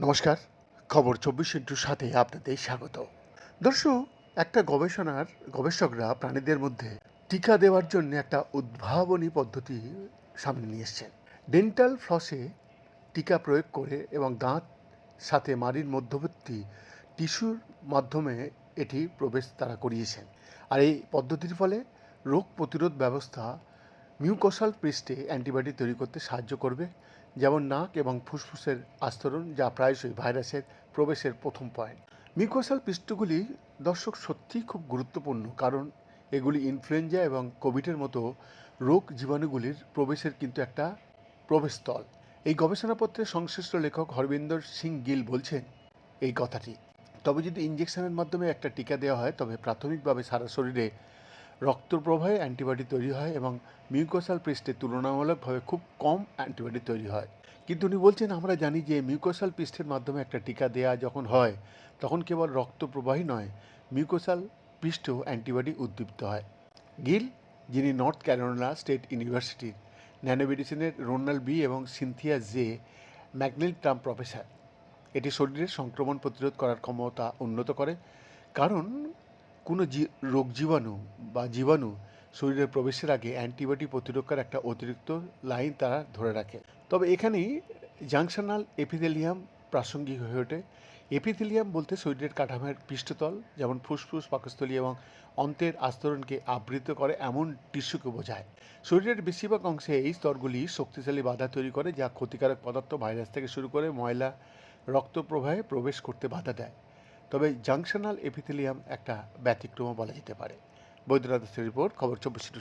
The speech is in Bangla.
নমস্কার। খবর চব্বিশ ইন্টুর সাথে আপনাদের স্বাগত। দর্শক, একটা গবেষণার গবেষকরা প্রাণীদের মধ্যে টিকা দেওয়ার জন্য একটা উদ্ভাবনী পদ্ধতি সামনে নিয়ে এসছেন। ডেন্টাল ফ্লসে টিকা প্রয়োগ করে এবং দাঁত, সাথে মাড়ির মধ্যবর্তী টিস্যুর মাধ্যমে এটি প্রবেশ তারা করিয়েছেন। আর এই পদ্ধতির ফলে রোগ প্রতিরোধ ব্যবস্থা মিউকোসাল পৃষ্ঠে অ্যান্টিবডি তৈরি করতে সাহায্য করবে, যেমন নাক এবং ফুসফুসের আস্তরণ, যা প্রায়শই ভাইরাসের প্রবেশের প্রথম পয়েন্ট। মিউকোসাল পৃষ্ঠগুলি দর্শক সত্যিই খুব গুরুত্বপূর্ণ, কারণ এগুলি ইনফ্লুয়েঞ্জা এবং কোভিডের মতো রোগ জীবাণুগুলির প্রবেশের কিন্তু একটা প্রবেশস্থল। এই গবেষণাপত্রের সংশ্লিষ্ট লেখক হরবিন্দর সিং গিল বলছেন এই কথাটি। তবে যদি ইঞ্জেকশনের মাধ্যমে একটা টিকা দেওয়া হয়, তবে প্রাথমিকভাবে সারা শরীরে রক্ত প্রবাহে অ্যান্টিবডি তৈরি হয় এবং মিউকোসাল পৃষ্ঠে তুলনামূলকভাবে খুব কম অ্যান্টিবডি তৈরি হয়। কিন্তু উনি বলছেন, আমরা জানি যে মিউকোসাল পৃষ্ঠের মাধ্যমে একটা টিকা দেওয়া যখন হয়, তখন কেবল রক্ত প্রবাহী নয়, মিউকোসাল পৃষ্ঠেও অ্যান্টিবডি উদ্দীপ্ত হয়। গিল, যিনি নর্থ ক্যারোলিনা স্টেট ইউনিভার্সিটির ন্যানোমেডিসিনের রোনাল্ড বি এবং সিনথিয়া জে ম্যাগনেল ট্রাম প্রফেসর। এটি শরীরের সংক্রমণ প্রতিরোধ করার ক্ষমতা উন্নত করে, কারণ কোনো রোগ জীবাণু বা জীবাণু শরীরে প্রবেশের আগে অ্যান্টিবডি প্রতিরক্ষার একটা অতিরিক্ত লাইন তারা ধরে রাখে। তবে এখানেই জাংশনাল এপিথেলিয়াম প্রাসঙ্গিক হয়ে ওঠে। এপিথেলিয়াম বলতে শরীরের কাঠামোর পৃষ্ঠতল, যেমন ফুসফুস, পাকস্থলী এবং অন্তের আস্তরণকে আবৃত করে এমন টিস্যুকে বোঝায়। শরীরের বেশিরভাগ অংশে এই স্তরগুলি শক্তিশালী বাধা তৈরি করে যা ক্ষতিকারক পদার্থ ভাইরাস থেকে শুরু করে ময়লা, রক্ত প্রবাহে প্রবেশ করতে বাধা দেয়। তবে জাংশনাল এপিথেলিয়াম একটা ব্যতিক্রম বলা যেতে পারে। বৈদ্যনাথ রিপোর্ট খবর চব্বিশ টু